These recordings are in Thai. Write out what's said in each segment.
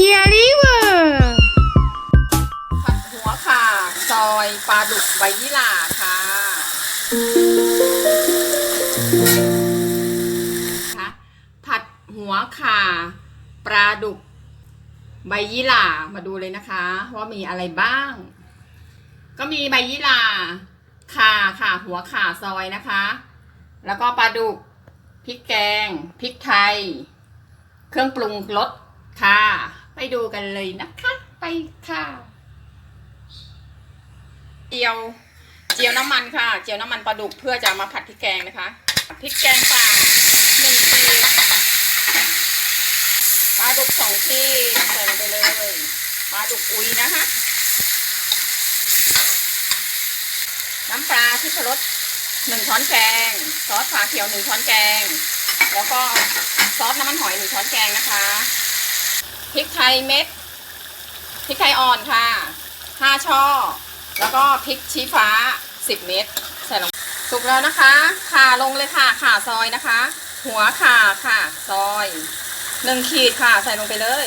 เฮียริเวอร์ผัดหัวค่ะซอยปลาดุกใบยี่หร่าค่ะคะผัดหัวค่ะปลาดุกใบยี่หร่ามาดูเลยนะคะ ว่ามีอะไรบ้าง ก็มีใบยี่หร่าข่าค่ะหัวข่าซอยนะคะ แล้วก็ปลาดุกพริกแกงพริกไทย เครื่องปรุงรสค่ะ ไปดูกันเลยนะคะ ไปค่ะ เจียว เจียวน้ำมันค่ะ เจียวน้ำมันปลาดุกเพื่อจะมาผัดพริกแกงนะคะพริกแกงค่ะหนึ่งขีปลาดุกสองขีใส่ลงไปเลยปลาดุกอุ้ยนะคะ น้ำปลาที่พรสหนึ่งช้อนแกง ซอสฝาเขียวหนึ่งช้อนแกง แล้วก็ซอสน้ำมันหอยหนึ่งช้อนแกงนะคะ พริกไทยเม็ดพริกไทยอ่อนค่ะห้าช่อ แล้วก็พริกชี้ฟ้าสิบเม็ดใส่ลงสุกแล้วนะคะข่าลงเลยค่ะข่าซอยนะคะ หัวข่าค่ะซอยหนึ่งขีดค่ะ ใส่ลงไปเลย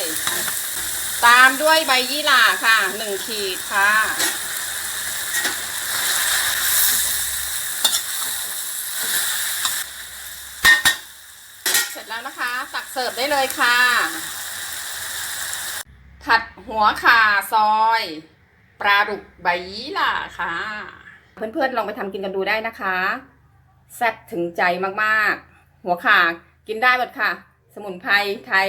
ตามด้วยใบยี่หร่าค่ะหนึ่งขีดค่ะ เสร็จแล้วนะคะ ตักเสิร์ฟได้เลยค่ะ หัวขาซอยปลาดุกใบยี่หร่าค่ะ เพื่อนๆลองไปทำกินกันดูได้นะคะ แซ่บถึงใจมากๆ หัวขากินได้หมดค่ะ สมุนไพรไทย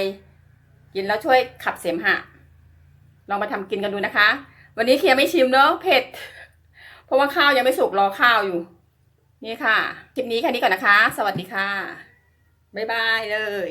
กินแล้วช่วยขับเสมหะ ลองมาทำกินกันดูนะคะ วันนี้เคียไม่ชิมเนาะเผ็ด เพราะว่าข้าวยังไม่สุกรอข้าวอยู่ นี่ค่ะ คลิปนี้แค่นี้ก่อนนะคะ สวัสดีค่ะ บ๊ายบายเลย